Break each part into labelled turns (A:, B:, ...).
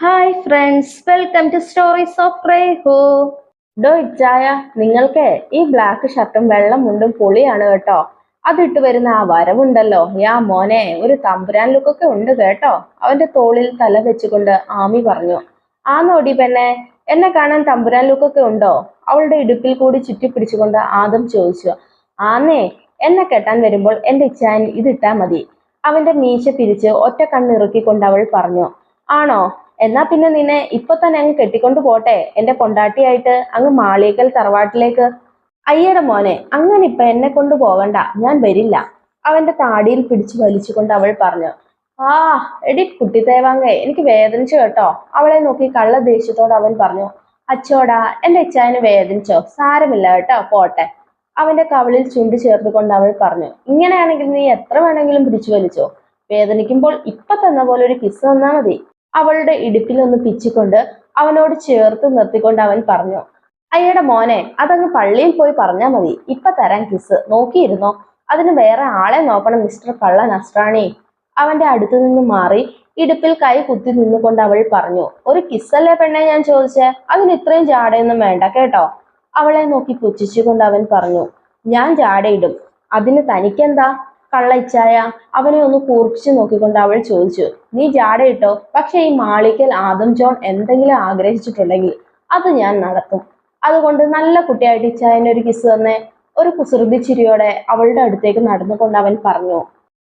A: Hi friends welcome to stories of റേഹോ ഡോ ഇച്ചായ നിങ്ങൾക്ക് ഈ ബ്ലാക്ക് ഷർട്ടും വെള്ളം മുണ്ടും പൊളിയാണ് കേട്ടോ. അതിട്ട് വരുന്ന ആ വരവുണ്ടല്ലോ. യാ മോനെ ഒരു തമ്പുരാൻ ലുക്കൊക്കെ ഉണ്ട് കേട്ടോ. അവന്റെ തോളിൽ തല വെച്ചുകൊണ്ട് ആമി പറഞ്ഞു ആ നോടി പെണ്ണെ എന്നെ കാണാൻ തമ്പുരാൻ ലുക്കൊക്കെ ഉണ്ടോ? അവളുടെ ഇടുപ്പിൽ കൂടി ചുറ്റി പിടിച്ചുകൊണ്ട് ആദം ചോദിച്ചു ആന്നേ എന്നെ കെട്ടാൻ വരുമ്പോൾ എന്റെ ഇച്ചായൻ ഇതിട്ടാ മതി. അവന്റെ മീശ പിരിച്ച് ഒറ്റ കണ്ണിറുക്കിക്കൊണ്ട് അവൾ പറഞ്ഞു ആണോ? എന്നാ പിന്നെ നിന്നെ ഇപ്പൊ തന്നെ അങ്ങ് കെട്ടിക്കൊണ്ട് പോട്ടെ എന്റെ കൊണ്ടാട്ടിയായിട്ട് അങ്ങ് മാളിയേക്കൽ തറവാട്ടിലേക്ക്. അയ്യടെ മോനെ അങ്ങനെ ഇപ്പൊ എന്നെ കൊണ്ട് പോകണ്ട ഞാൻ വരില്ല. അവന്റെ താടിയിൽ പിടിച്ചു വലിച്ചുകൊണ്ട് അവൾ പറഞ്ഞു ആ എടി കുട്ടിത്തേവാങ്കെ എനിക്ക് വേദനിച്ചു കേട്ടോ. അവളെ നോക്കി കള്ള ദേഷ്യത്തോട് അവൻ പറഞ്ഞു അച്ചോടാ എന്റെ ഇച്ചായന് വേദനിച്ചോ? സാരമില്ല കേട്ടോ പോട്ടെ. അവന്റെ കവളിൽ ചുണ്ടു ചേർത്തുകൊണ്ട് അവൾ പറഞ്ഞു ഇങ്ങനെയാണെങ്കിൽ നീ എത്ര വേണമെങ്കിലും പിടിച്ചു വലിച്ചോ? വേദനിക്കുമ്പോൾ ഇപ്പൊ തന്ന പോലെ ഒരു കിസ് തന്നാ മതി. അവളുടെ ഇടുപ്പിൽ ഒന്ന് പിച്ചിക്കൊണ്ട് അവനോട് ചേർത്ത് നിർത്തിക്കൊണ്ട് അവൻ പറഞ്ഞു അയ്യടെ മോനെ അതങ്ങ് പള്ളിയിൽ പോയി പറഞ്ഞാ മതി. ഇപ്പൊ തരാൻ കിസ് നോക്കിയിരുന്നോ? അതിന് വേറെ ആളെ നോക്കണം മിസ്റ്റർ കള്ള നസ്രാണി അവന്റെ അടുത്തു നിന്ന് മാറി ഇടുപ്പിൽ കൈ കുത്തി നിന്നുകൊണ്ട് അവൾ പറഞ്ഞു ഒരു കിസ്സല്ലേ പെണ്ണെ ഞാൻ ചോദിച്ചേ? അതിന് ഇത്രയും ജാടയൊന്നും വേണ്ട കേട്ടോ? അവളെ നോക്കി പുച്ഛിച്ചുകൊണ്ട് അവൻ പറഞ്ഞു ഞാൻ ജാടയിടും. അതിന് തനിക്കെന്താ? കള്ള ഇച്ചായ അവനെ ഒന്ന് കൂർപ്പിച്ചു നോക്കിക്കൊണ്ട് അവൾ ചോദിച്ചു നീ ജാടയിട്ടോ? പക്ഷെ ഈ മാളിക്കൽ ആദം ജോൺ എന്തെങ്കിലും ആഗ്രഹിച്ചിട്ടുണ്ടെങ്കിൽ അത് ഞാൻ നടത്തും. അതുകൊണ്ട് നല്ല കുട്ടിയായിട്ട് ഇച്ചായനെ ഒരു കിസ് തന്നെ ഒരു കുസൃതി ചിരിയോടെ അവളുടെ അടുത്തേക്ക് നടന്നുകൊണ്ട് അവൻ പറഞ്ഞു.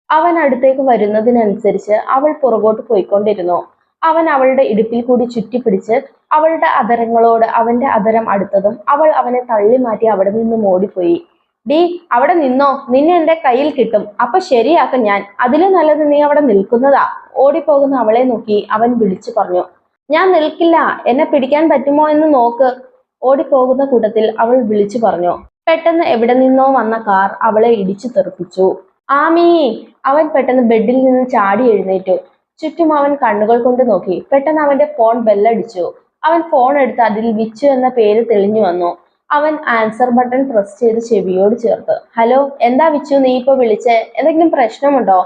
A: അവൻ അടുത്തേക്ക് വരുന്നതിനനുസരിച്ച് അവൾ പുറകോട്ട് പോയിക്കൊണ്ടിരുന്നു. അവൻ അവളുടെ ഇടുപ്പിൽ കൂടി ചുറ്റിപ്പിടിച്ച് അവളുടെ അതരങ്ങളോട് അവന്റെ അതരം അടുത്തതും അവൾ അവനെ തള്ളി മാറ്റി അവിടെ നിന്നും ഓടിപ്പോയി ഡി അവിടെ നിന്നോ? നിന്നെ എന്റെ കയ്യിൽ കിട്ടും. അപ്പൊ ശരിയാക്കും ഞാൻ. അതിലും നല്ലത് നീ അവിടെ നിൽക്കുന്നതാ. ഓടിപ്പോകുന്ന അവളെ നോക്കി അവൻ വിളിച്ചു പറഞ്ഞു. ഞാൻ നിൽക്കില്ല. എന്നെ പിടിക്കാൻ പറ്റുമോ എന്ന് നോക്ക്. ഓടിപ്പോകുന്ന കൂട്ടത്തിൽ അവൾ വിളിച്ചു പറഞ്ഞു. പെട്ടെന്ന് എവിടെ നിന്നോ വന്ന കാർ അവളെ ഇടിച്ചു തെറിപ്പിച്ചു. ആമീ അവൻ പെട്ടെന്ന് ബെഡിൽ നിന്ന് ചാടി എഴുന്നേറ്റു. ചുറ്റും അവൻ കണ്ണുകൾ കൊണ്ട് നോക്കി. പെട്ടെന്ന് അവന്റെ ഫോൺ ബെല്ലടിച്ചു. അവൻ ഫോൺ എടുത്ത് അതിൽ വിച്ചു എന്ന പേര് തെളിഞ്ഞു വന്നു. അവൻ ആൻസർ ബട്ടൺ പ്രസ് ചെയ്ത് ചെവിയോട് ചേർത്ത്. ഹലോ എന്താ വിച്ചു നീ ഇപ്പൊ വിളിച്ചേ? എന്തെങ്കിലും പ്രശ്നമുണ്ടോ?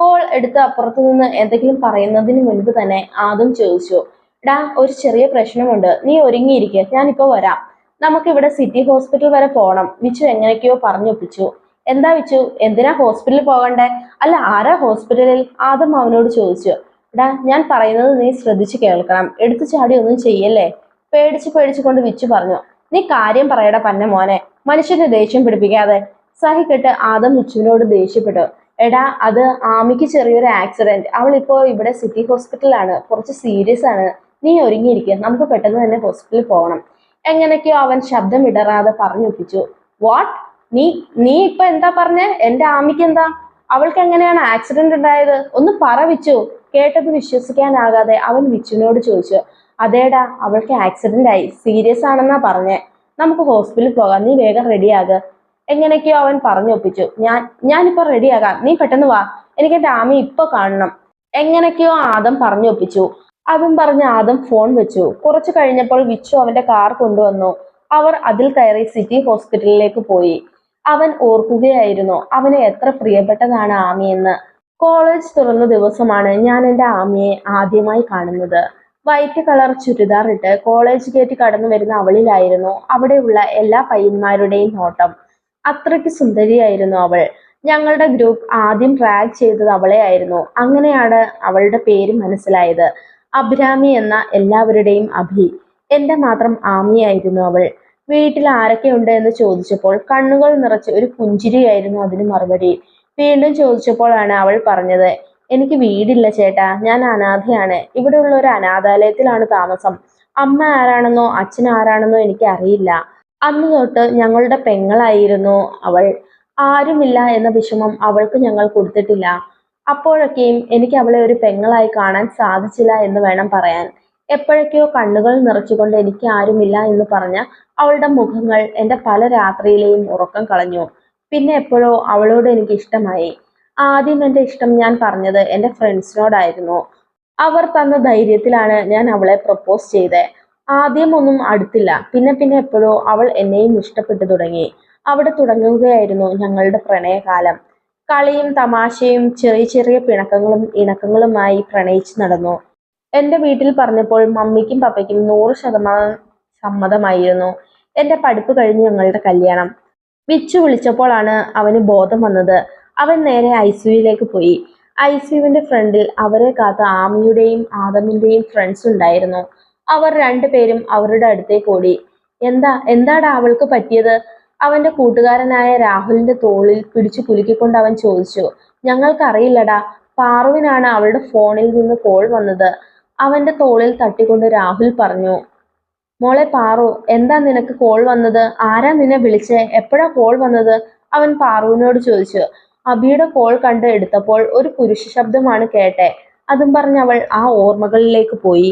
A: കോൾ എടുത്ത് അപ്പുറത്തു നിന്ന് എന്തെങ്കിലും പറയുന്നതിന് മുൻപ് തന്നെ ആദ്യം ചോദിച്ചു. ഡാ ഒരു ചെറിയ പ്രശ്നമുണ്ട്. നീ ഒരുങ്ങിയിരിക്കെ. ഞാനിപ്പോ വരാം. നമുക്കിവിടെ സിറ്റി ഹോസ്പിറ്റൽ വരെ പോകണം വിച്ചു എങ്ങനെയൊക്കെയോ പറഞ്ഞൊപ്പിച്ചു. എന്താ വിച്ചു? എന്തിനാ ഹോസ്പിറ്റലിൽ പോകണ്ടേ? അല്ല ആരാ ഹോസ്പിറ്റലിൽ ആദ്യം അവനോട് ചോദിച്ചു. ഡാ ഞാൻ പറയുന്നത് നീ ശ്രദ്ധിച്ചു കേൾക്കണം. എടുത്തു ചാടി ഒന്നും ചെയ്യല്ലേ? പേടിച്ച് പേടിച്ചുകൊണ്ട് വിച്ചു പറഞ്ഞു. നീ കാര്യം പറയട പന്ന മോനെ. മനുഷ്യനെ ദേഷ്യം പിടിപ്പിക്കാതെ. സഹിക്കിട്ട് ആദം മിച്ചുവിനോട് ദേഷ്യപ്പെട്ടു. എടാ അത് ആമിക്ക് ചെറിയൊരു ആക്സിഡന്റ് അവൾ ഇപ്പോ ഇവിടെ സിറ്റി ഹോസ്പിറ്റലാണ് കുറച്ച് സീരിയസ് ആണ്. നീ ഒരുങ്ങിയിരിക്കുക നമുക്ക് പെട്ടെന്ന് തന്നെ ഹോസ്പിറ്റലിൽ പോകണം എങ്ങനെയൊക്കെയോ അവൻ ശബ്ദം ഇടറാതെ പറഞ്ഞൊപ്പിച്ചു വാട്ട് നീ നീ ഇപ്പൊ എന്താ പറഞ്ഞേ? എന്റെ ആമിക്ക് എന്താ? അവൾക്ക് എങ്ങനെയാണ് ആക്സിഡന്റ് ഉണ്ടായത്? ഒന്ന് പറ വിച്ചു. കേട്ടത് വിശ്വസിക്കാനാകാതെ അവൻ വിച്ചുവിനോട് ചോദിച്ചു. അതേടാ അവൾക്ക് ആക്സിഡന്റ് ആയി. സീരിയസ് ആണെന്നാ പറഞ്ഞേ. നമുക്ക് ഹോസ്പിറ്റലിൽ പോകാം. നീ വേഗം റെഡിയാക എങ്ങനെയൊക്കെയോ അവൻ പറഞ്ഞൊപ്പിച്ചു. ഞാൻ ഞാനിപ്പോ റെഡിയാകാം നീ പെട്ടെന്ന് വാ. എനിക്ക് എന്റെ ആമി ഇപ്പൊ കാണണം. എങ്ങനെയൊക്കെയോ ആദം പറഞ്ഞൊപ്പിച്ചു. അതും പറഞ്ഞ് ആദം ഫോൺ വെച്ചു. കുറച്ചു കഴിഞ്ഞപ്പോൾ വിച്ചു അവന്റെ കാർ കൊണ്ടുവന്നു. അവർ അതിൽ കയറി സിറ്റി ഹോസ്പിറ്റലിലേക്ക് പോയി. അവൻ ഓർക്കുകയായിരുന്നു അവനെ എത്ര പ്രിയപ്പെട്ടതാണ് ആമിയെന്ന് കോളേജ് തുറന്ന ദിവസമാണ് ഞാൻ എന്റെ ആമിയെ ആദ്യമായി കാണുന്നത്. വൈറ്റ് കളർ ചുരിദാർ ഇട്ട് കോളേജ് ഗേറ്റ് കടന്നു വരുന്ന അവളിലായിരുന്നു അവിടെയുള്ള എല്ലാ പയ്യന്മാരുടെയും നോട്ടം. അത്രയ്ക്ക് സുന്ദരിയായിരുന്നു അവൾ. ഞങ്ങളുടെ ഗ്രൂപ്പ് ആദ്യം ട്രാക്ക് ചെയ്തത് അവളെ ആയിരുന്നു. അങ്ങനെയാണ് അവളുടെ പേര് മനസ്സിലായത്. അഭിരാമി എന്ന എല്ലാവരുടെയും അഭി. എന്റെ മാത്രം ആമിയായിരുന്നു അവൾ. വീട്ടിൽ ആരൊക്കെയുണ്ട് എന്ന് ചോദിച്ചപ്പോൾ കണ്ണുകൾ നിറച്ച് ഒരു പുഞ്ചിരിയായിരുന്നു അതിന് മറുപടി. വീണ്ടും ചോദിച്ചപ്പോഴാണ് അവൾ പറഞ്ഞത് എനിക്ക് വീടില്ല ചേട്ടാ. ഞാൻ അനാഥയാണ്. ഇവിടെയുള്ള ഒരു അനാഥാലയത്തിലാണ് താമസം. അമ്മ ആരാണെന്നോ അച്ഛൻ ആരാണെന്നോ എനിക്ക് അറിയില്ല. അന്ന് തൊട്ട് ഞങ്ങളുടെ പെങ്ങളായിരുന്നു അവൾ. ആരുമില്ല എന്ന വിഷമം അവൾക്ക് ഞങ്ങൾ കൊടുത്തിട്ടില്ല. അപ്പോഴൊക്കെയും എനിക്ക് അവളെ ഒരു പെങ്ങളായി കാണാൻ സാധിച്ചില്ല എന്ന് വേണം പറയാൻ. എപ്പോഴൊക്കെയോ കണ്ണുകൾ നിറച്ചുകൊണ്ട് എനിക്ക് ആരുമില്ല എന്ന് പറഞ്ഞ അവളുടെ മുഖങ്ങൾ എന്റെ പല രാത്രിയിലെയും ഉറക്കം കളഞ്ഞു. പിന്നെ എപ്പോഴോ അവളോട് എനിക്ക് ഇഷ്ടമായി. ആദ്യം എന്റെ ഇഷ്ടം ഞാൻ പറഞ്ഞത് എന്റെ ഫ്രണ്ട്സിനോടായിരുന്നു അവർ തന്ന ധൈര്യത്തിലാണ് ഞാൻ അവളെ പ്രപ്പോസ് ചെയ്തത് ആദ്യം ഒന്നും അടുത്തില്ല. പിന്നെ പിന്നെ എപ്പോഴോ അവൾ എന്നെയും ഇഷ്ടപ്പെട്ടു തുടങ്ങി. അവിടെ തുടങ്ങുകയായിരുന്നു ഞങ്ങളുടെ പ്രണയകാലം. കളിയും തമാശയും ചെറിയ ചെറിയ പിണക്കങ്ങളും ഇണക്കങ്ങളുമായി പ്രണയിച്ചു നടന്നു. എന്റെ വീട്ടിൽ പറഞ്ഞപ്പോൾ മമ്മിക്കും പപ്പയ്ക്കും നൂറ് ശതമാനം സമ്മതമായിരുന്നു. എന്റെ പഠിപ്പ് കഴിഞ്ഞ് ഞങ്ങളുടെ കല്യാണം. വിച്ചു വിളിച്ചപ്പോഴാണ് അവന് ബോധം വന്നത്. അവൻ നേരെ ഐ സിയുയിലേക്ക് പോയി. ഐ സിയുവിന്റെ ഫ്രണ്ടിൽ അവരെ കാത്ത് ആമിയുടെയും ആദമിന്റെയും ഫ്രണ്ട്സ് ഉണ്ടായിരുന്നു. അവർ രണ്ടുപേരും അവരുടെ അടുത്തേക്ക് ഓടി. എന്താ എന്താടാ അവൾക്ക് പറ്റിയത്? അവന്റെ കൂട്ടുകാരനായ രാഹുലിന്റെ തോളിൽ പിടിച്ചു കുലുക്കിക്കൊണ്ട് അവൻ ചോദിച്ചു. ഞങ്ങൾക്കറിയില്ലടാ പാറുവിനാണ് അവളുടെ ഫോണിൽ നിന്ന് കോൾ വന്നത്. അവന്റെ തോളിൽ തട്ടിക്കൊണ്ട് രാഹുൽ പറഞ്ഞു. മോളെ പാറു എന്താ നിനക്ക് കോൾ വന്നത്? ആരാ നിന്നെ വിളിച്ചേ? എപ്പോഴാ കോൾ വന്നത്? അവൻ പാറുവിനോട് ചോദിച്ചു. അബിയുടെ കോൾ കണ്ട് എടുത്തപ്പോൾ ഒരു പുരുഷ ശബ്ദമാണ് കേട്ടെ. അതും പറഞ്ഞ് അവൾ ആ ഓർമ്മകളിലേക്ക് പോയി.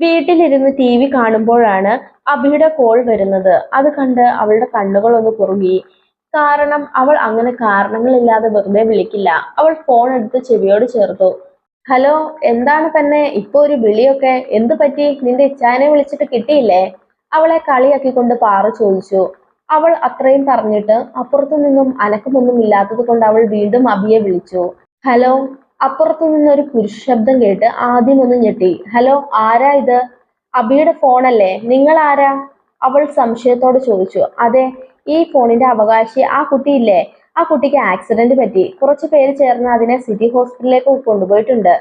A: വീട്ടിലിരുന്ന് ടി വി കാണുമ്പോഴാണ് അബിയുടെ കോൾ വരുന്നത്. അത് കണ്ട് അവളുടെ കണ്ണുകൾ ഒന്ന് കുറുകി. കാരണം അവൾ അങ്ങനെ കാരണങ്ങളില്ലാതെ വെറുതെ വിളിക്കില്ല. അവൾ ഫോൺ എടുത്ത് ചെവിയോട് ചേർത്തു. ഹലോ എന്താണ് തന്നെ ഇപ്പൊ ഒരു വിളിയൊക്കെ? എന്തു പറ്റി? നിന്റെ ഇച്ചാനെ വിളിച്ചിട്ട് കിട്ടിയില്ലേ? അവളെ കളിയാക്കിക്കൊണ്ട് പാറു ചോദിച്ചു. അവൾ അത്രയും പറഞ്ഞിട്ട് അപ്പുറത്തു നിന്നും അനക്കമൊന്നും ഇല്ലാത്തത് കൊണ്ട് അവൾ വീണ്ടും അബിയെ വിളിച്ചു. ഹലോ അപ്പുറത്തു നിന്നൊരു പുരുഷ ശബ്ദം കേട്ട് ആദ്യം ഒന്ന് ഞെട്ടി. ഹലോ ആരാ ഇത്? അബിയുടെ ഫോണല്ലേ? നിങ്ങൾ ആരാ അവൾ സംശയത്തോട് ചോദിച്ചു. അതെ ഈ ഫോണിന്റെ അവകാശി ആ കുട്ടിയില്ലേ? ആ കുട്ടിക്ക് ആക്സിഡന്റ് പറ്റി. കുറച്ച് പേര് ചേർന്ന് അതിനെ സിറ്റി ഹോസ്പിറ്റലിലേക്ക് കൊണ്ടുപോയിട്ടുണ്ട്.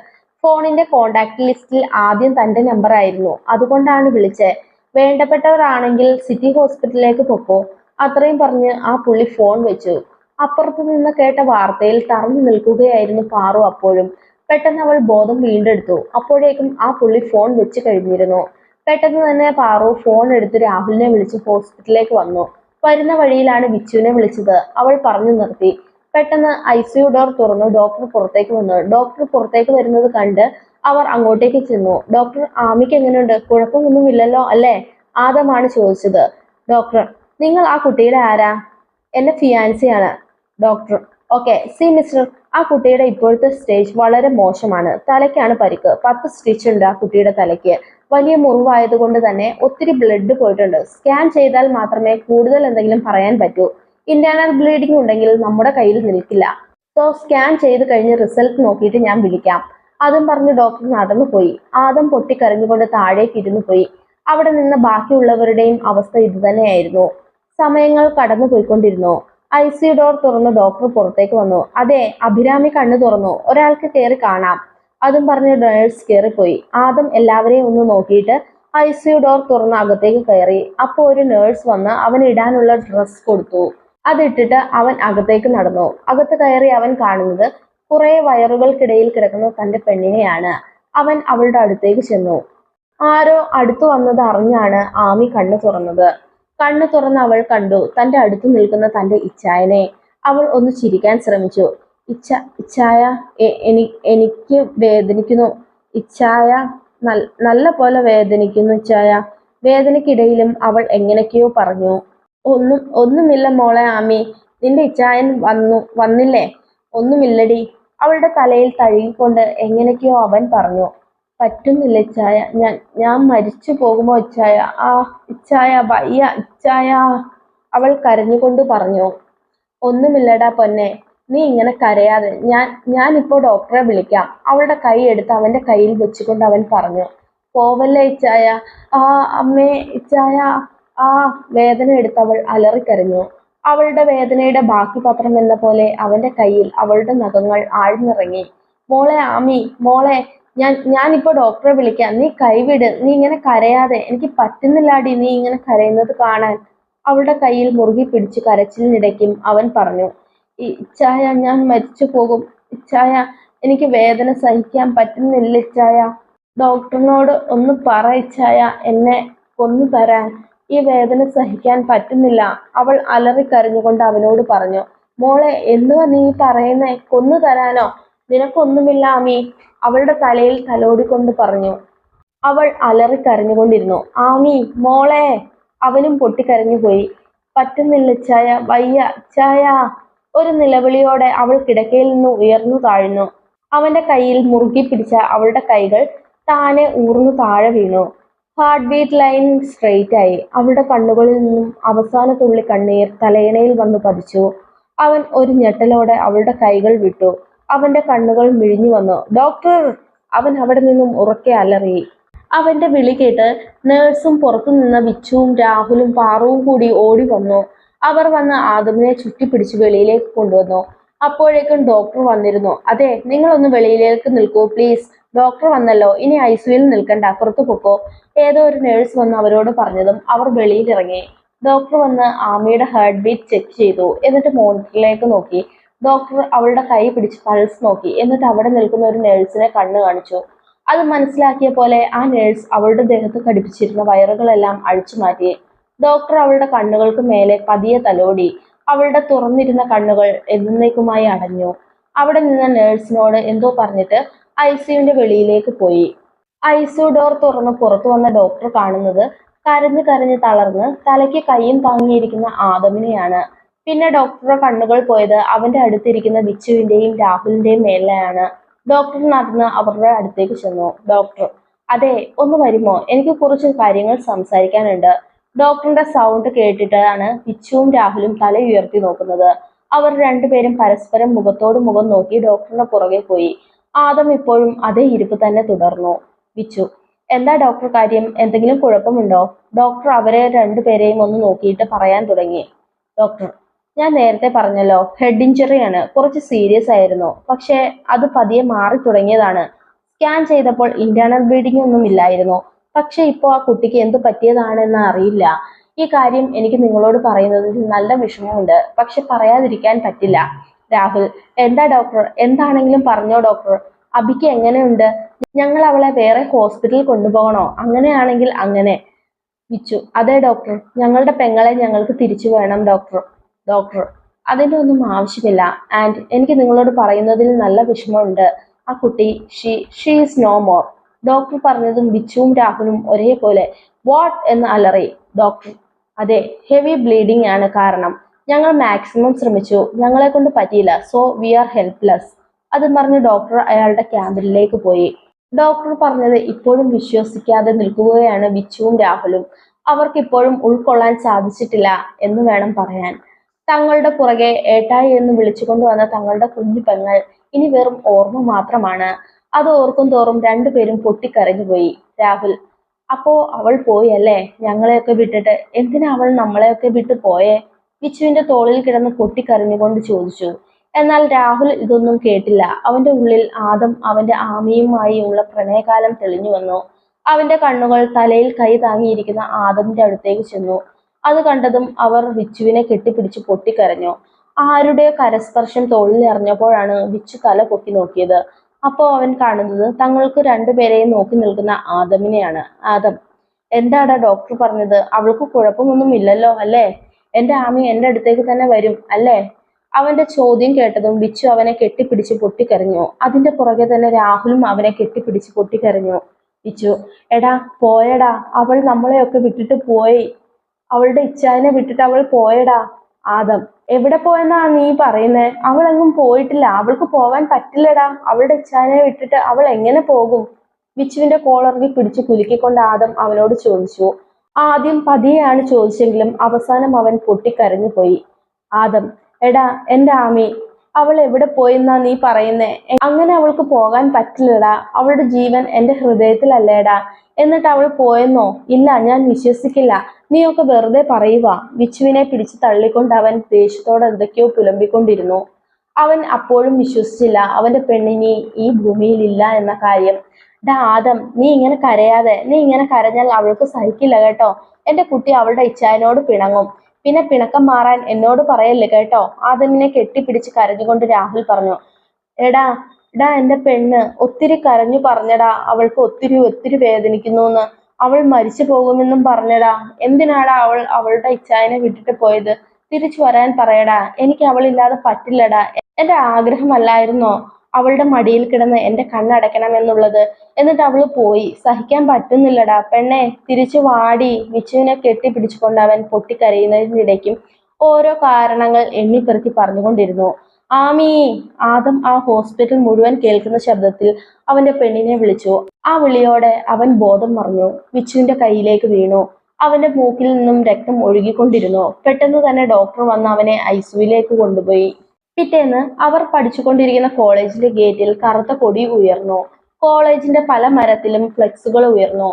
A: ഫോണിന്റെ കോണ്ടാക്ട് ലിസ്റ്റിൽ ആദ്യം തന്റെ നമ്പർ ആയിരുന്നു അതുകൊണ്ടാണ് വിളിച്ചത് വേണ്ടപ്പെട്ടവരാണെങ്കിൽ സിറ്റി ഹോസ്പിറ്റലിലേക്ക് പൊക്കോ. അത്രയും പറഞ്ഞ് ആ പുള്ളി ഫോൺ വെച്ചു. അപ്പുറത്ത് നിന്ന് കേട്ട വാർത്തയിൽ തറഞ്ഞു നിൽക്കുകയായിരുന്നു പാറു അപ്പോഴും. പെട്ടെന്ന് അവൾ ബോധം വീണ്ടെടുത്തു. അപ്പോഴേക്കും ആ പുള്ളി ഫോൺ വെച്ച് കഴിഞ്ഞിരുന്നു. പെട്ടെന്ന് തന്നെ പാറു ഫോൺ എടുത്ത് രാഹുലിനെ വിളിച്ച് ഹോസ്പിറ്റലിലേക്ക് വന്നു. വരുന്ന വഴിയിലാണ് വിച്ചുവിനെ വിളിച്ചത്. അവൾ പറഞ്ഞു നിർത്തി. പെട്ടെന്ന് ഐ സി യു ഡോർ തുറന്നു. ഡോക്ടർ പുറത്തേക്ക് വന്നു. ഡോക്ടർ പുറത്തേക്ക് വരുന്നത് കണ്ട് അവർ അങ്ങോട്ടേക്ക് ചെന്നു. ഡോക്ടർ ആമിക്ക് എങ്ങനെയുണ്ട്? കുഴപ്പമൊന്നുമില്ലല്ലോ അല്ലേ? ആദമാണ് ചോദിച്ചത്. ഡോക്ടർ നിങ്ങൾ ആ കുട്ടിയുടെ ആരാ? എന്റെ ഫിയാൻസിയാണ് ഡോക്ടർ ഓക്കെ സി മിസ്റ്റർ ആ കുട്ടിയുടെ ഇപ്പോഴത്തെ സ്റ്റേജ് വളരെ മോശമാണ്. തലയ്ക്കാണ് പരിക്ക്. പത്ത് സ്റ്റിച്ച് ഉണ്ട് ആ കുട്ടിയുടെ തലയ്ക്ക്. വലിയ മുറിവായതുകൊണ്ട് തന്നെ ഒത്തിരി ബ്ലഡ് പോയിട്ടുണ്ട്. സ്കാൻ ചെയ്താൽ മാത്രമേ കൂടുതൽ എന്തെങ്കിലും പറയാൻ പറ്റൂ. ഇന്റേണൽ ബ്ലീഡിംഗ് ഉണ്ടെങ്കിൽ നമ്മുടെ കയ്യിൽ നിൽക്കില്ല. സോ സ്കാൻ ചെയ്ത് കഴിഞ്ഞ് റിസൾട്ട് നോക്കിയിട്ട് ഞാൻ വിളിക്കാം. അതും പറഞ്ഞ് ഡോക്ടർ നടന്നു പോയി. ആദം പൊട്ടിക്കരഞ്ഞുകൊണ്ട് താഴേക്ക് ഇരുന്നു പോയി. അവിടെ നിന്ന് ബാക്കിയുള്ളവരുടെയും അവസ്ഥ ഇതുതന്നെയായിരുന്നു സമയങ്ങൾ കടന്നു പോയിക്കൊണ്ടിരുന്നു. ഐ സി ഡോർ തുറന്ന് ഡോക്ടർ പുറത്തേക്ക് വന്നു. അതെ അഭിരാമി കണ്ണു തുറന്നു. ഒരാൾക്ക് കയറി കാണാം. അതും പറഞ്ഞ് നേഴ്സ് കയറിപ്പോയി ആദ്യം എല്ലാവരെയും ഒന്ന് നോക്കിയിട്ട് ഐ സി ഡോർ തുറന്ന് അകത്തേക്ക് കയറി. അപ്പോൾ ഒരു നേഴ്സ് വന്ന് അവൻ ഇടാനുള്ള ഡ്രസ്സ് കൊടുത്തു. അതിട്ടിട്ട് അവൻ അകത്തേക്ക് നടന്നു. അകത്ത് കയറി അവൻ കാണുന്നത് കുറെ വയറുകൾക്കിടയിൽ കിടക്കുന്ന തന്റെ പെണ്ണിനെയാണ്. അവൻ അവളുടെ അടുത്തേക്ക് ചെന്നു. ആരോ അടുത്തു വന്നത് അറിഞ്ഞാണ് ആമി കണ്ണു തുറന്നത്. കണ്ണു തുറന്ന് അവൾ കണ്ടു. തന്റെ അടുത്ത് നിൽക്കുന്ന തന്റെ ഇച്ചായനെ അവൾ ഒന്ന് ചിരിക്കാൻ ശ്രമിച്ചു. ഇച്ഛ ഇച്ഛായ എനി എനിക്ക് വേദനിക്കുന്നു. ഇച്ഛായ നല്ല പോലെ വേദനിക്കുന്നു ഇച്ഛായ. വേദനയ്ക്കിടയിലും അവൾ എങ്ങനെയൊക്കെയോ പറഞ്ഞു. ഒന്നും ഒന്നുമില്ല മോളെ ആമി. നിന്റെ ഇച്ഛായൻ വന്നു വന്നില്ലേ? ഒന്നുമില്ലടി. അവളുടെ തലയിൽ തഴുകിക്കൊണ്ട് എങ്ങനെയൊക്കെയോ അവൻ പറഞ്ഞു. പറ്റുന്നില്ല ഇച്ചായ. ഞാൻ ഞാൻ മരിച്ചു പോകുമോ ഇച്ചായ? ആ ഇച്ചായ വയ്യ ഇച്ചായ. അവൾ കരഞ്ഞുകൊണ്ട് പറഞ്ഞു ഒന്നുമില്ലടാ പൊന്നെ നീ ഇങ്ങനെ കരയാതെ. ഞാൻ ഞാനിപ്പോൾ ഡോക്ടറെ വിളിക്കാം. അവളുടെ കൈ എടുത്ത് അവന്റെ കയ്യിൽ വെച്ചുകൊണ്ട് അവൻ പറഞ്ഞു പോവല്ലേ ഇച്ചായ? ആ അമ്മേ ഇച്ചായ. ആ വേദന എടുത്ത് അവൾ അലറിക്കരഞ്ഞു. അവളുടെ വേദനയുടെ ബാക്കി പത്രം എന്ന പോലെ അവന്റെ കയ്യിൽ അവളുടെ നഖങ്ങൾ ആഴ്ന്നിറങ്ങി. മോളെ ആമി മോളെ ഞാൻ ഞാനിപ്പോ ഡോക്ടറെ വിളിക്കാം. നീ കൈവിട്. നീ ഇങ്ങനെ കരയാതെ. എനിക്ക് പറ്റുന്നില്ലാടി നീ ഇങ്ങനെ കരയുന്നത് കാണാൻ. അവളുടെ കയ്യിൽ മുറുകി പിടിച്ച് കരച്ചിലിനിടയ്ക്കും അവൻ പറഞ്ഞു. ഇച്ചായ ഞാൻ മരിച്ചു പോകും. ഇച്ചായ എനിക്ക് വേദന സഹിക്കാൻ പറ്റുന്നില്ല ഇച്ചായ. ഡോക്ടറിനോട് ഒന്ന് പറ ഇച്ചായ. എന്നെ കൊന്നു തരാൻ. ഈ വേദന സഹിക്കാൻ പറ്റുന്നില്ല. അവൾ അലറിക്കരഞ്ഞുകൊണ്ട് അവനോട് പറഞ്ഞു. മോളെ എന്തുവാ നീ പറയുന്നേ? കൊന്നു തരാനോ? നിനക്കൊന്നുമില്ല അമ്മി. അവളുടെ തലയിൽ തലോടിക്കൊണ്ട് പറഞ്ഞു അവൾ അലറിക്കരഞ്ഞുകൊണ്ടിരുന്നു. ആമി മോളെ. അവനും പൊട്ടിക്കരഞ്ഞുപോയി. പറ്റുന്നില്ല ചായ വയ്യ ചായ. ഒരു നിലവിളിയോടെ അവൾ കിടക്കയിൽ നിന്ന് ഉയർന്നു താഴ്ന്നു. അവന്റെ കയ്യിൽ മുറുകി പിടിച്ച അവളുടെ കൈകൾ താനെ ഊർന്നു താഴെ വീണു. ഹാർട്ട് ബീറ്റ് ലൈൻ സ്ട്രെയിറ്റ് ആയി. അവളുടെ കണ്ണുകളിൽ നിന്നും അവസാന തുള്ളി കണ്ണീർ തലയണയിൽ വന്നു പതിച്ചു. അവൻ ഒരു ഞെട്ടലോടെ അവളുടെ കൈകൾ വിട്ടു. അവന്റെ കണ്ണുകൾ മിഴിഞ്ഞു വന്നു. ഡോക്ടർ അവൻ അവിടെ നിന്നും ഉറക്കെ അലറി. അവന്റെ വിളി കേട്ട് നേഴ്സും പുറത്തു നിന്ന് വിച്ചുവും രാഹുലും പാറുവും കൂടി ഓടി വന്നു. അവർ വന്ന് ആദമിനെ ചുറ്റിപ്പിടിച്ച് വെളിയിലേക്ക് കൊണ്ടുവന്നു. അപ്പോഴേക്കും ഡോക്ടർ വന്നിരുന്നു. അതെ നിങ്ങളൊന്ന് വെളിയിലേക്ക് നിൽക്കൂ പ്ലീസ്. ഡോക്ടർ വന്നല്ലോ. ഇനി ഐ സിയിൽ നിൽക്കണ്ട. പുറത്തു പൊക്കോ. ഏതോ ഒരു നേഴ്സ് വന്ന് അവരോട് പറഞ്ഞതും അവർ വെളിയിലിറങ്ങി. ഡോക്ടർ വന്ന് ആമയുടെ ഹാർട്ട് ബീറ്റ് ചെക്ക് ചെയ്തു. എന്നിട്ട് മോണിറ്ററിലേക്ക് നോക്കി. ഡോക്ടർ അവളുടെ കൈ പിടിച്ച് പൾസ് നോക്കി. എന്നിട്ട് അവിടെ നിൽക്കുന്ന ഒരു നേഴ്സിനെ കണ്ണു കാണിച്ചു. അത് മനസ്സിലാക്കിയ പോലെ ആ നേഴ്സ് അവളുടെ ദേഹത്ത് ഘടിപ്പിച്ചിരുന്ന വയറുകളെല്ലാം അഴിച്ചു മാറ്റി. ഡോക്ടർ അവളുടെ കണ്ണുകൾക്ക് മേലെ പതിയെ തലോടി. അവളുടെ തുറന്നിരുന്ന കണ്ണുകൾ എന്നേക്കുമായി അടഞ്ഞു. അവിടെ നിന്ന നേഴ്സിനോട് എന്തോ പറഞ്ഞിട്ട് ഐ സിയുവിന്റെ വെളിയിലേക്ക് പോയി. ഐ സി ഡോർ തുറന്ന് പുറത്തു വന്ന ഡോക്ടർ കാണുന്നത് കരഞ്ഞു കരഞ്ഞ് തളർന്ന് തലയ്ക്ക് കൈയും താങ്ങിയിരിക്കുന്ന ആദമിനെയാണ്. പിന്നെ ഡോക്ടറുടെ കണ്ണുകൾ പോയത് അവന്റെ അടുത്തിരിക്കുന്ന ബിച്ചുവിന്റെയും രാഹുലിന്റെയും മേലെയാണ് ഡോക്ടർ നടന്ന് അവരുടെ അടുത്തേക്ക് ചെന്നു. ഡോക്ടർ അതെ ഒന്ന് വരുമോ? എനിക്ക് കുറച്ച് കാര്യങ്ങൾ സംസാരിക്കാനുണ്ട്. ഡോക്ടറിന്റെ സൗണ്ട് കേട്ടിട്ടാണ് ബിച്ചുവും രാഹുലും തല ഉയർത്തി നോക്കുന്നത്. അവർ രണ്ടുപേരും പരസ്പരം മുഖത്തോട് മുഖം നോക്കി ഡോക്ടറിന്റെ പുറകെ പോയി. ആദം ഇപ്പോഴും അതേ ഇരിപ്പ് തന്നെ തുടർന്നു. ബിച്ചു എന്താ ഡോക്ടർ കാര്യം? എന്തെങ്കിലും കുഴപ്പമുണ്ടോ? ഡോക്ടർ അവരെ രണ്ടുപേരെയും ഒന്ന് നോക്കിയിട്ട് പറയാൻ തുടങ്ങി. ഡോക്ടർ ഞാൻ നേരത്തെ പറഞ്ഞല്ലോ ഹെഡ് ഇഞ്ചുറി ആണ്. കുറച്ച് സീരിയസ് ആയിരുന്നു. പക്ഷേ അത് പതിയെ മാറി തുടങ്ങിയതാണ്. സ്കാൻ ചെയ്തപ്പോൾ ഇന്റേണൽ ബ്ലീഡിംഗ് ഒന്നും ഇല്ലായിരുന്നു. പക്ഷെ ഇപ്പോൾ ആ കുട്ടിക്ക് എന്ത് പറ്റിയതാണെന്ന് അറിയില്ല. ഈ കാര്യം എനിക്ക് നിങ്ങളോട് പറയുന്നതിൽ നല്ല വിഷമമുണ്ട്. പക്ഷെ പറയാതിരിക്കാൻ പറ്റില്ല. രാഹുൽ എന്താ ഡോക്ടർ എന്താണെങ്കിലും പറഞ്ഞോ ഡോക്ടർ അബിക്ക് എങ്ങനെയുണ്ട്? ഞങ്ങൾ അവളെ വേറെ ഹോസ്പിറ്റലിൽ കൊണ്ടുപോകണോ? അങ്ങനെയാണെങ്കിൽ അങ്ങനെ. വിച്ചു അതെ ഡോക്ടർ ഞങ്ങളുടെ പെങ്ങളെ ഞങ്ങൾക്ക് തിരിച്ചു വേണം ഡോക്ടർ ഡോക്ടർ അതിന്റെ ഒന്നും ആവശ്യമില്ല. ആൻഡ് എനിക്ക് നിങ്ങളോട് പറയുന്നതിൽ നല്ല വിഷമമുണ്ട്. ആ കുട്ടി she she is no more. Doctor പറഞ്ഞതും ബിച്ചുവും രാഹുലും ഒരേപോലെ. വാട്ട് എന്ന് അലറി. ഡോക്ടർ അതെ ഹെവി ബ്ലീഡിംഗ് ആണ് കാരണം. ഞങ്ങൾ മാക്സിമം ശ്രമിച്ചു. ഞങ്ങളെ കൊണ്ട് പറ്റിയില്ല. So we are helpless. അത് പറഞ്ഞ് ഡോക്ടർ അയാളുടെ ക്യാമ്പിലേക്ക് പോയി. ഡോക്ടർ പറഞ്ഞത് ഇപ്പോഴും വിശ്വസിക്കാതെ നിൽക്കുകയാണ് ബിച്ചുവും രാഹുലും. അവർക്കിപ്പോഴും ഉൾക്കൊള്ളാൻ സാധിച്ചിട്ടില്ല എന്ന് വേണം പറയാൻ. തങ്ങളുടെ പുറകെ ഏട്ടായി എന്ന് വിളിച്ചുകൊണ്ടുവന്ന തങ്ങളുടെ കുഞ്ഞു പെങ്ങൾ ഇനി വെറും ഓർമ്മ മാത്രമാണ്. അത് ഓർക്കും തോറും രണ്ടുപേരും പൊട്ടിക്കരഞ്ഞുപോയി രാഹുൽ അപ്പോ അവൾ പോയി അല്ലേ ഞങ്ങളെയൊക്കെ വിട്ടിട്ട് എന്തിനാ അവൾ നമ്മളെയൊക്കെ വിട്ടു പോയേ? വിച്ചുവിന്റെ തോളിൽ കിടന്ന് പൊട്ടിക്കരഞ്ഞുകൊണ്ട് ചോദിച്ചു. എന്നാൽ രാഹുൽ ഇതൊന്നും കേട്ടില്ല. അവന്റെ ഉള്ളിൽ ആദം അവന്റെ ആമിയുമായി ഉള്ള പ്രണയകാലം തെളിഞ്ഞു വന്നു. അവന്റെ കണ്ണുകൾ തലയിൽ കൈ താങ്ങിയിരിക്കുന്ന ആദമിന്റെ അടുത്തേക്ക് ചെന്നു. അത് കണ്ടതും അവർ വിച്ചുവിനെ കെട്ടിപ്പിടിച്ച് പൊട്ടിക്കരഞ്ഞു. ആരുടെ കരസ്പർശം തോളിൽ അറിഞ്ഞപ്പോഴാണ് വിച്ചു തല പൊക്കി നോക്കിയത്. അപ്പോൾ അവൻ കാണുന്നത് തങ്ങൾക്ക് രണ്ടുപേരെയും നോക്കി നിൽക്കുന്ന ആദമിനെയാണ്. ആദം എന്താടാ ഡോക്ടർ പറഞ്ഞത്? അവൾക്ക് കുഴപ്പമൊന്നും ഇല്ലല്ലോ അല്ലേ? എന്റെ ആമി എന്റെ അടുത്തേക്ക് തന്നെ വരും അല്ലേ? അവന്റെ ചോദ്യം കേട്ടതും ബിച്ചു അവനെ കെട്ടിപ്പിടിച്ച് പൊട്ടിക്കരഞ്ഞു. അതിന്റെ പുറകെ തന്നെ രാഹുലും അവനെ കെട്ടിപ്പിടിച്ച് പൊട്ടിക്കരഞ്ഞു. ബിച്ചു എടാ പോയടാ അവൾ നമ്മളെയൊക്കെ വിട്ടിട്ട് പോയി. അവളുടെ ഇച്ഛാനെ വിട്ടിട്ട് അവൾ പോയടാ ആദം. എവിടെ പോയെന്നാ നീ പറയുന്നേ? അവൾ എങ്ങും പോയിട്ടില്ല. അവൾക്ക് പോവാൻ പറ്റില്ലടാ. അവളുടെ ഇച്ഛാനെ വിട്ടിട്ട് അവൾ എങ്ങനെ പോകും? വിച്ചുവിന്റെ കോളറിൽ പിടിച്ചു കുലുക്കിക്കൊണ്ട് ആദം അവനോട് ചോദിച്ചു. ആദ്യം പതിയെയാണ് ചോദിച്ചെങ്കിലും അവസാനം അവൻ പൊട്ടിക്കരഞ്ഞു പോയി. ആദം എടാ എന്റെ ആമി അവൾ എവിടെ പോയെന്നാ നീ പറയുന്നേ? അങ്ങനെ അവൾക്ക് പോകാൻ പറ്റില്ലടാ. അവളുടെ ജീവൻ എന്റെ ഹൃദയത്തിലല്ലേടാ. എന്നിട്ട് അവൾ പോയെന്നോ? ഇല്ല ഞാൻ വിശ്വസിക്കില്ല. നീയൊക്കെ വെറുതെ പറയുക വിച്ചുവിനെ പിടിച്ചു തള്ളിക്കൊണ്ട് അവൻ ദേഷ്യത്തോടെ എന്തൊക്കെയോ പുലമ്പിക്കൊണ്ടിരുന്നു. അവൻ അപ്പോഴും വിശ്വസിച്ചില്ല അവന്റെ പെണ്ണിനി ഈ ഭൂമിയിൽ ഇല്ല എന്ന കാര്യം. ഡാ ആദം നീ ഇങ്ങനെ കരയാതെ നീ ഇങ്ങനെ കരഞ്ഞാൽ അവൾക്ക് സഹിക്കില്ല കേട്ടോ. എന്റെ കുട്ടി അവളുടെ ഇച്ഛായനോട് പിണങ്ങും. പിന്നെ പിണക്കം മാറാൻ എന്നോട് പറയല്ലേ കേട്ടോ? ആദമിനെ കെട്ടിപ്പിടിച്ച് കരഞ്ഞുകൊണ്ട് രാഹുൽ പറഞ്ഞു എടാ എടാ എന്റെ പെണ്ണ് ഒത്തിരി കരഞ്ഞു പറഞ്ഞടാ. അവൾക്ക് ഒത്തിരി ഒത്തിരി വേദനിക്കുന്നു എന്ന് അവൾ മരിച്ചു പോകുമെന്നും പറഞ്ഞടാ. എന്തിനാടാ അവൾ അവളുടെ ഇച്ഛായനെ വിട്ടിട്ട് പോയത്? തിരിച്ചു വരാൻ പറയടാ. എനിക്ക് അവളില്ലാതെ പറ്റില്ലടാ. എന്റെ ആഗ്രഹമല്ലായിരുന്നോ അവളുടെ മടിയിൽ കിടന്ന് എന്റെ കണ്ണടയ്ക്കണം എന്നുള്ളത് എന്നിട്ട് അവൾ പോയി. സഹിക്കാൻ പറ്റുന്നില്ലടാ. പെണ്ണെ തിരിച്ചു വാടി. വിച്ചുവിനെ കെട്ടിപ്പിടിച്ചുകൊണ്ട് അവൻ പൊട്ടിക്കരയുന്നതിനിടയ്ക്കും ഓരോ കാരണങ്ങൾ എണ്ണിപ്പെറുക്കി പറഞ്ഞുകൊണ്ടിരുന്നു. ആമീ ആദം ആ ഹോസ്പിറ്റൽ മുഴുവൻ കേൾക്കുന്ന ശബ്ദത്തിൽ അവന്റെ പെണ്ണിനെ വിളിച്ചു. ആ വിളിയോടെ അവൻ ബോധം മറിഞ്ഞു. വിച്ചുവിന്റെ കയ്യിലേക്ക് വീണു. അവന്റെ മൂക്കിൽ നിന്നും രക്തം ഒഴുകിക്കൊണ്ടിരുന്നു. പെട്ടെന്ന് തന്നെ ഡോക്ടർ വന്ന് അവനെ ഐസിയുവിലേക്ക് കൊണ്ടുപോയി. പിറ്റേന്ന് അവർ പഠിച്ചുകൊണ്ടിരിക്കുന്ന കോളേജിന്റെ ഗേറ്റിൽ കറുത്ത കൊടി ഉയർന്നു. കോളേജിന്റെ പല മരത്തിലും ഫ്ലെക്സുകൾ ഉയർന്നു.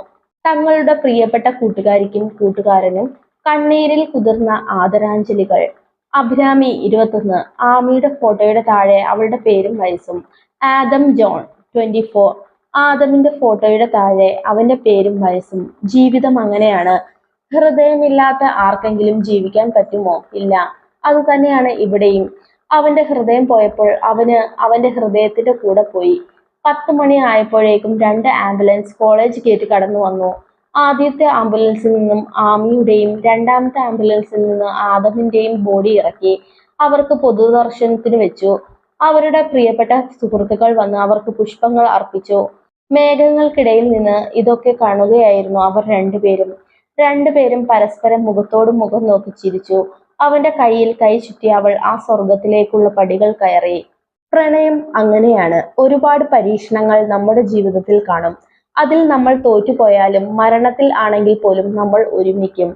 A: തങ്ങളുടെ പ്രിയപ്പെട്ട കൂട്ടുകാരിക്കും കൂട്ടുകാരനും കണ്ണീരിൽ കുതിർന്ന ആദരാഞ്ജലികൾ. അഭിരാമി ഇരുപത്തൊന്ന്. ആമിയുടെ ഫോട്ടോയുടെ താഴെ അവളുടെ പേരും വയസ്സും. Adam John twenty four. ആദമിന്റെ ഫോട്ടോയുടെ താഴെ അവന്റെ പേരും വയസ്സും. ജീവിതം അങ്ങനെയാണ്. ഹൃദയമില്ലാത്ത ആർക്കെങ്കിലും ജീവിക്കാൻ പറ്റുമോ? ഇല്ല. അത് തന്നെയാണ് ഇവിടെയും. അവന്റെ ഹൃദയം പോയപ്പോൾ അവന് അവന്റെ ഹൃദയത്തിന്റെ കൂടെ പോയി. പത്ത് മണി ആയപ്പോഴേക്കും രണ്ട് ആംബുലൻസ് കോളേജ് ഗേറ്റ് കടന്നു വന്നു. ആദ്യത്തെ ആംബുലൻസിൽ നിന്നും ആമിയുടെയും രണ്ടാമത്തെ ആംബുലൻസിൽ നിന്ന് ആദമിന്റെയും ബോഡി ഇറക്കി അവർക്ക് പൊതുദർശനത്തിന് വെച്ചു. അവരുടെ പ്രിയപ്പെട്ട സുഹൃത്തുക്കൾ വന്ന് അവർക്ക് പുഷ്പങ്ങൾ അർപ്പിച്ചു. മേഘങ്ങൾക്കിടയിൽ നിന്ന് ഇതൊക്കെ കാണുകയായിരുന്നു അവർ രണ്ടുപേരും. രണ്ടുപേരും പരസ്പരം മുഖത്തോട് മുഖം നോക്കി ചിരിച്ചു. അവന്റെ കയ്യിൽ കൈ ചുറ്റി അവൾ ആ സ്വർഗത്തിലേക്കുള്ള പടികൾ കയറി. പ്രണയം അങ്ങനെയാണ്. ഒരുപാട് പരീക്ഷണങ്ങൾ നമ്മുടെ ജീവിതത്തിൽ കാണും. അതിൽ നമ്മൾ തോറ്റുപോയാലും മരണത്തിൽ ആണെങ്കിൽ പോലും നമ്മൾ ഒരുമിക്കും.